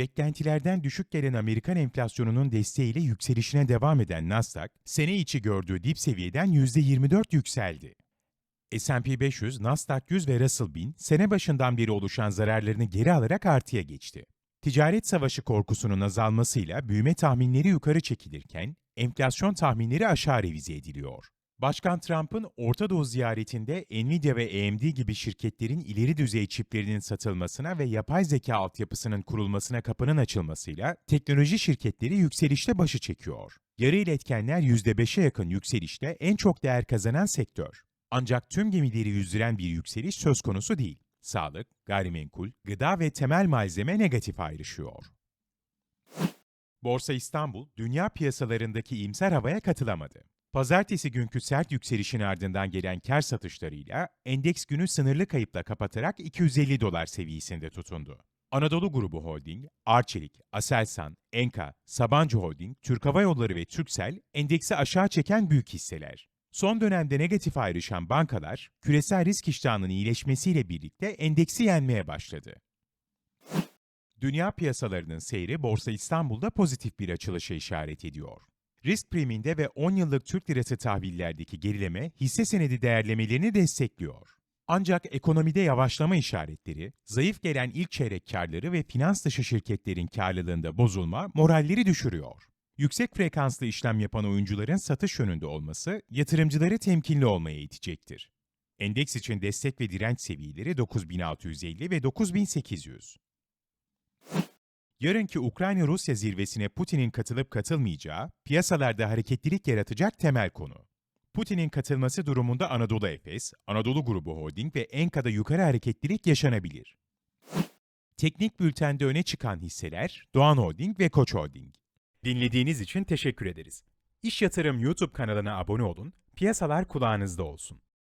Beklentilerden düşük gelen Amerikan enflasyonunun desteğiyle yükselişine devam eden Nasdaq, sene içi gördüğü dip seviyeden %24 yükseldi. S&P 500, Nasdaq 100 ve Russell 1000 sene başından beri oluşan zararlarını geri alarak artıya geçti. Ticaret savaşı korkusunun azalmasıyla büyüme tahminleri yukarı çekilirken, enflasyon tahminleri aşağı revize ediliyor. Başkan Trump'ın Orta Doğu ziyaretinde Nvidia ve AMD gibi şirketlerin ileri düzey çiplerinin satılmasına ve yapay zeka altyapısının kurulmasına kapının açılmasıyla teknoloji şirketleri yükselişte başı çekiyor. Yarı iletkenler %5'e yakın yükselişte en çok değer kazanan sektör. Ancak tüm gemileri yüzdüren bir yükseliş söz konusu değil. Sağlık, gayrimenkul, gıda ve temel malzeme negatif ayrışıyor. Borsa İstanbul, dünya piyasalarındaki iyimser havaya katılamadı. Pazartesi günkü sert yükselişin ardından gelen kar satışlarıyla endeks günü sınırlı kayıpla kapatarak 250 dolar seviyesinde tutundu. Anadolu Grubu Holding, Arçelik, Aselsan, Enka, Sabancı Holding, Türk Hava Yolları ve Türksel endeksi aşağı çeken büyük hisseler. Son dönemde negatif ayrışan bankalar, küresel risk iştahının iyileşmesiyle birlikte endeksi yenmeye başladı. Dünya piyasalarının seyri Borsa İstanbul'da pozitif bir açılışa işaret ediyor. Risk priminde ve 10 yıllık Türk lirası tahvillerdeki gerileme hisse senedi değerlemelerini destekliyor. Ancak ekonomide yavaşlama işaretleri, zayıf gelen ilk çeyrek karları ve finans dışı şirketlerin karlılığında bozulma moralleri düşürüyor. Yüksek frekanslı işlem yapan oyuncuların satış yönünde olması yatırımcıları temkinli olmaya itecektir. Endeks için destek ve direnç seviyeleri 9650 ve 9800. Yarınki Ukrayna-Rusya zirvesine Putin'in katılıp katılmayacağı, piyasalarda hareketlilik yaratacak temel konu. Putin'in katılması durumunda Anadolu Efes, Anadolu Grubu Holding ve Enka'da yukarı hareketlilik yaşanabilir. Teknik bültende öne çıkan hisseler Doğan Holding ve Koç Holding. Dinlediğiniz için teşekkür ederiz. İş Yatırım YouTube kanalına abone olun, piyasalar kulağınızda olsun.